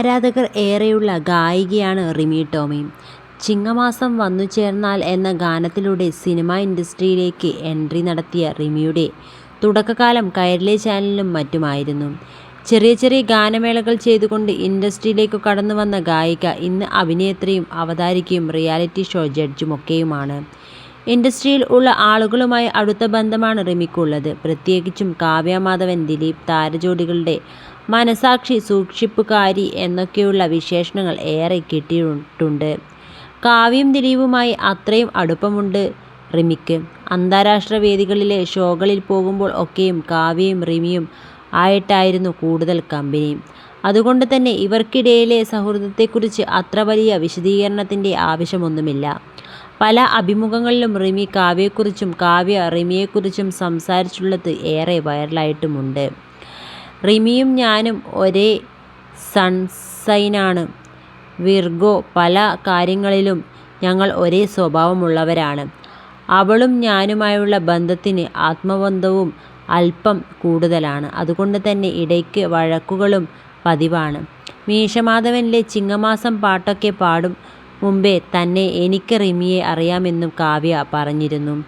ആരാധകർ ഏറെയുള്ള ഗായികയാണ് റിമി ടോമി. ചിങ്ങമാസം വന്നു ചേർന്നാൽ എന്ന ഗാനത്തിലൂടെ സിനിമാ ഇൻഡസ്ട്രിയിലേക്ക് എൻട്രി നടത്തിയ റിമിയുടെ തുടക്കകാലം കയറിലെ ചാനലിലും മറ്റുമായിരുന്നു. ചെറിയ ചെറിയ ഗാനമേളകൾ ചെയ്തുകൊണ്ട് ഇൻഡസ്ട്രിയിലേക്ക് കടന്നു വന്ന ഗായിക ഇന്ന് അഭിനേത്രിയും അവതാരകയും റിയാലിറ്റി ഷോ ജഡ്ജുമൊക്കെയുമാണ്. ഇൻഡസ്ട്രിയിൽ ഉള്ള ആളുകളുമായി അടുത്ത ബന്ധമാണ് റിമിക്കുള്ളത്. പ്രത്യേകിച്ചും കാവ്യ മാധവൻ, ദിലീപ് താരജോഡികളുടെ മനസാക്ഷി സൂക്ഷിപ്പുകാരി എന്നൊക്കെയുള്ള വിശേഷണങ്ങൾ ഏറെ കിട്ടിയിട്ടുണ്ട്. കാവ്യം ദിലീപുമായി അത്രയും അടുപ്പമുണ്ട് റിമിക്ക്. അന്താരാഷ്ട്ര വേദികളിലെ ഷോകളിൽ പോകുമ്പോൾ ഒക്കെയും കാവ്യയും റിമിയും ആയിട്ടായിരുന്നു കൂടുതൽ കമ്പനി. അതുകൊണ്ട് തന്നെ ഇവർക്കിടയിലെ സൗഹൃദത്തെക്കുറിച്ച് അത്ര വലിയ വിശദീകരണത്തിന്റെ ആവശ്യമൊന്നുമില്ല. പല അഭിമുഖങ്ങളിലും റിമി കാവ്യയെക്കുറിച്ചും കാവ്യ റിമിയെക്കുറിച്ചും സംസാരിച്ചുള്ളത് ഏറെ വൈറലായിട്ടുമുണ്ട്. റിമിയും ഞാനും ഒരേ സൺസൈനാണ്. വിർഗോ. പല കാര്യങ്ങളിലും ഞങ്ങൾ ഒരേ സ്വഭാവമുള്ളവരാണ്. അവളും ഞാനുമായുള്ള ബന്ധത്തിന് ആത്മബന്ധവും അല്പം കൂടുതലാണ്. അതുകൊണ്ട് തന്നെ ഇടയ്ക്ക് വഴക്കുകളും പതിവാണ്. മീശമാധവനിലെ ചിങ്ങമാസം പാട്ടൊക്കെ പാടും മുമ്പേ തന്നെ എനിക്ക് റിമിയെ അറിയാമെന്നും കാവ്യ പറഞ്ഞിരുന്നു.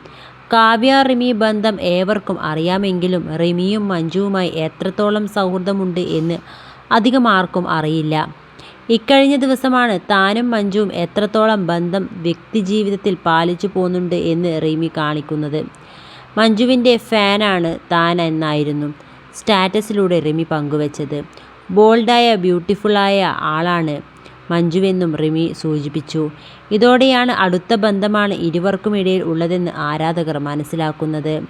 കാവ്യ റിമി ബന്ധം ഏവർക്കും അറിയാമെങ്കിലും റിമിയും മഞ്ജുവുമായി എത്രത്തോളം സൗഹൃദമുണ്ട് എന്ന് അധികം ആർക്കും അറിയില്ല. ഇക്കഴിഞ്ഞ ദിവസമാണ് താനും മഞ്ജുവും എത്രത്തോളം ബന്ധം വ്യക്തിജീവിതത്തിൽ പാലിച്ചു പോകുന്നുണ്ട് എന്ന് റിമി കാണിക്കുന്നത്. മഞ്ജുവിന്റെ ഫാനാണ് താൻ എന്നായിരുന്നു സ്റ്റാറ്റസിലൂടെ റിമി പങ്കുവച്ചത്. ബോൾഡായ ബ്യൂട്ടിഫുള്ളായ ആളാണ് മഞ്ജുവെന്നും റിമി സൂചിപ്പിച്ചു. ഇതോടെയാണ് അടുത്ത ബന്ധമാണ് ഇരുവർക്കുമിടയിൽ ഉള്ളതെന്ന് ആരാധകർ മനസ്സിലാക്കുന്നത്.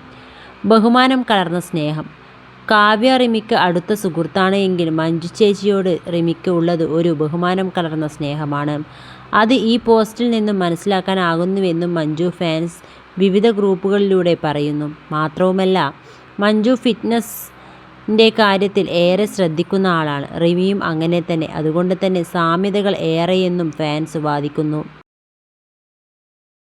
ബഹുമാനം കലർന്ന സ്നേഹം. കാവ്യ റിമിക്ക് അടുത്ത സുഹൃത്താണ് എങ്കിൽ മഞ്ജു ചേച്ചിയോട് റിമിക്ക് ഉള്ളത് ഒരു ബഹുമാനം കലർന്ന സ്നേഹമാണ്. അത് ഈ പോസ്റ്റിൽ നിന്നും മനസ്സിലാക്കാനാകുന്നുവെന്നും മഞ്ജു ഫാൻസ് വിവിധ ഗ്രൂപ്പുകളിലൂടെ പറയുന്നു. മാത്രവുമല്ല മഞ്ജു ഫിറ്റ്നസിന്റെ കാര്യത്തിൽ ഏറെ ശ്രദ്ധിക്കുന്ന ആളാണ്. റിമിയും അങ്ങനെ തന്നെ. അതുകൊണ്ട് തന്നെ സാമ്യതകൾ ഏറെയെന്നും ഫാൻസ് വാദിക്കുന്നു.